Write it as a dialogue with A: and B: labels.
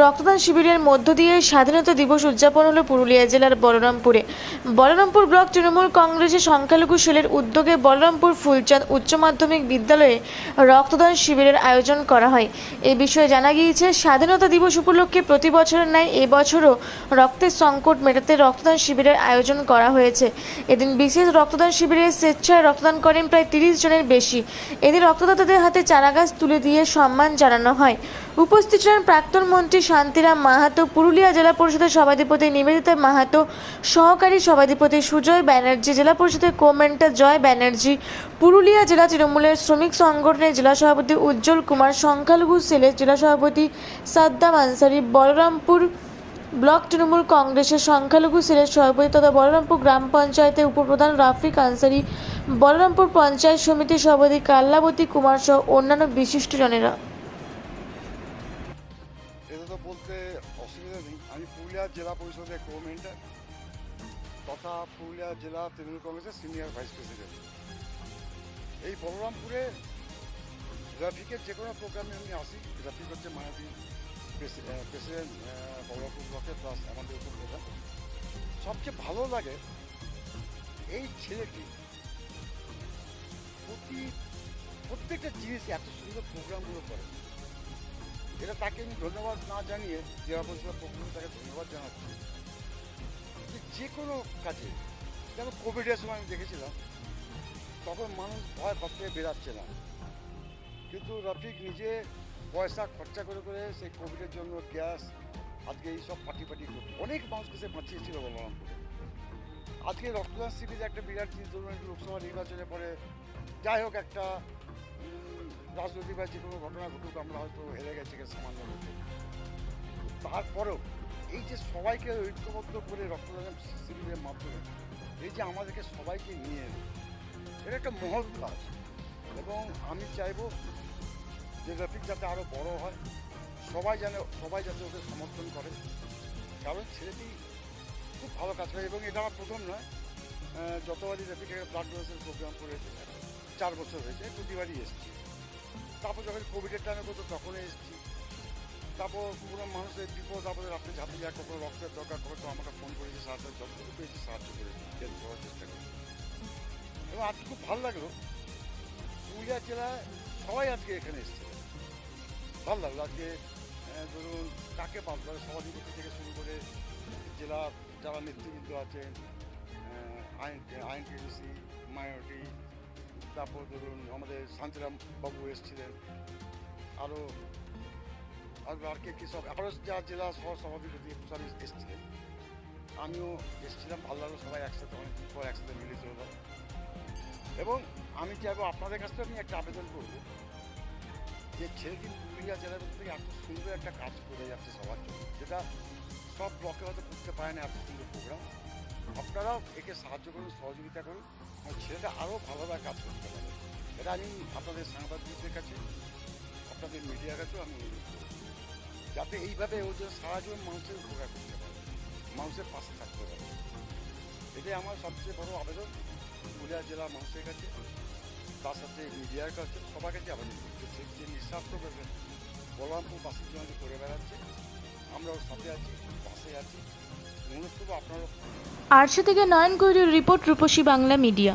A: রক্তদান শিবিরের মধ্য দিয়ে স্বাধীনতা দিবস উদযাপন হলো পুরুলিয়া জেলার বলরামপুরে। বলরামপুর ব্লক তৃণমূল কংগ্রেসের সংখ্যালঘু সেলের উদ্যোগে বলরামপুর ফুলচাঁদ উচ্চ মাধ্যমিক বিদ্যালয়ে রক্তদান শিবিরের আয়োজন করা হয়। এ বিষয়ে জানা গিয়েছে, স্বাধীনতা দিবস উপলক্ষে প্রতি বছরের ন্যায় এবছরও রক্তের সংকট মেটাতে রক্তদান শিবিরের আয়োজন করা হয়েছে। এদিন বিশেষ রক্তদান শিবিরে স্বেচ্ছায় রক্তদান করেন প্রায় তিরিশ জনের বেশি। এদিন রক্তদাতাদের হাতে চারাগাছ তুলে দিয়ে সম্মান জানানো হয়। উপস্থিত ছিলেন প্রাক্তন মন্ত্রী শান্তিরাম মাহাতো, পুরুলিয়া জেলা পরিষদের সভাধিপতি নিবেদিতা মাহাতো, সহকারী সভাধিপতি সুজয় ব্যানার্জি, জেলা পরিষদের কোমেন্টার জয় ব্যানার্জি, পুরুলিয়া জেলা তৃণমূলের শ্রমিক সংগঠনের জেলা সভাপতি উজ্জ্বল কুমার, সংখ্যালঘু সেলের জেলা সভাপতি সাদ্দাম আনসারি, বলরামপুর ব্লক তৃণমূল কংগ্রেসের সংখ্যালঘু সেলের সভাপতি তথা বলরামপুর গ্রাম পঞ্চায়েতের উপপ্রধান রাফিক আনসারি, বলরামপুর পঞ্চায়েত সমিতির সভাপতি কাল্লাবতী কুমার সহ অন্যান্য বিশিষ্টজনেরা
B: তো বলতে অসুবিধা নেই। আমি পুরুলিয়া জেলা পরিষদের কোমেন্টার তথা পুরুলিয়া জেলা তৃণমূল কংগ্রেসের সিনিয়র ভাইস প্রেসিডেন্ট এই বলরামপুরে রাফিকের যে কোনো প্রোগ্রামে আমি আসি। রাফিক হচ্ছে মায়াবী প্রেসিডেন্ট বলরামপুর ব্লকের প্লাস আমাদের উপপ্রধান সবচেয়ে ভালো লাগে এই ছেলেটি প্রতি, প্রত্যেকটা জিনিস এত সুন্দর প্রোগ্রামগুলো করে। এটা তাকে আমি ধন্যবাদ না জানিয়ে জেলা পরিষদের পক্ষ তাকে ধন্যবাদ জানাচ্ছি। যে যে কোনো কাজে, যেমন কোভিডের সময় আমি দেখেছিলাম, তখন মানুষ ভয় ভাবতে বেরাচ্ছে না। কিন্তু রফিক নিজে পয়সা খরচা করে করে সেই কোভিডের জন্য গ্যাস, আজকে এই সব পার্টি পার্টি করতো অনেক মানুষকে সে বাঁচিয়েছিল বলরামপুরে। আজকে রক্তদান শিবির একটা বিরাট জিনিস ধরুন, লোকসভা নির্বাচনের পরে যাই হোক একটা রাজনৈতিক বা যে কোনো ঘটনা ঘটুক, আমরা হয়তো হেরে গেছি সামান্য লোকে তারপরেও এই যে সবাইকে ঐক্যবদ্ধ করে রক্তদান শিবিরের মাধ্যমে, এই যে আমাদেরকে সবাইকে নিয়ে এটা একটা মহৎ কাজ। এবং আমি চাইব যে রফিক যাতে আরও বড় হয়, সবাই যেন, সবাই যাতে ওকে সমর্থন করে। কারণ ছেলেটি খুব ভালো কাজ করে, এবং এটা আমার প্রথম নয়। যতবারই রফিক ব্লাড ডোনেশন প্রোগ্রাম করেছে চার বছর হয়েছে, প্রতিবারই এসেছি। তারপর যখন কোভিডের টাইমে করতো তখনই এসেছি। তারপর কোনো মানুষের বিপদ আপদে আপনি ঝাঁপিয়ে যায় কখনো রক্তের দরকার করে তো আমাকে ফোন করেছে, সাহায্য, যতটুকু পেয়েছি সাহায্য করেছি হেল্প করার চেষ্টা করি এবং আজকে খুব ভালো লাগল। পুরুলিয়া জেলায় সবাই আজকে এখানে এসেছে। ভালো লাগল আজকে ধরুন কাকে বাদ করে সভাধিপতি থেকে শুরু করে জেলা যারা নেতৃবৃন্দ আছেন আইন আইন মাইনরিটি তারপর ধরুন আমাদের শান্তিরাম বাবু এসেছিলেন। আরও আর কে কী সব আরও যা জেলা সহ সভাধিপতি সব এসেছিলেন। আমিও এসেছিলাম ভালো লাগল সবাই একসাথে, অনেকদিন পর একসাথে মিলে চললাম এবং আমি চাইব আপনাদের কাছ থেকে আমি একটা আবেদন করব যে ছেলেটি পুরুলিয়া জেলার থেকে এত সুন্দর একটা কাজ করে যাচ্ছে সবার জন্য। যেটা সব ব্লকে হয়তো করতে পারে না, এত সুন্দর প্রোগ্রাম আপনারাও একে সাহায্য করুন, সহযোগিতা করুন, আর ছেলেটা আরও ভালোভাবে কাজ করতে পারে। এটা আমি আপনাদের সাংবাদিকদের কাছে, আপনাদের মিডিয়ার কাছেও আমি যাতে এইভাবে ও যে সারা জীবন মানুষের উপকার করতে পারে, মানুষের পাশে থাকতে পারে। এটাই আমার সবচেয়ে বড় আবেদন, পুরুলিয়া জেলার মানুষের কাছে, তার সাথে মিডিয়ার কাছে, সবার কাছে আবেদন করছি। যে নিঃস্বার্থ নিঃস্বার্থভাবে বলরামপুর বাসের জন্য করে বেড়াচ্ছে
A: আরশা থেকে নয়ন গৈরির রিপোর্ট রূপসী বাংলা মিডিয়া।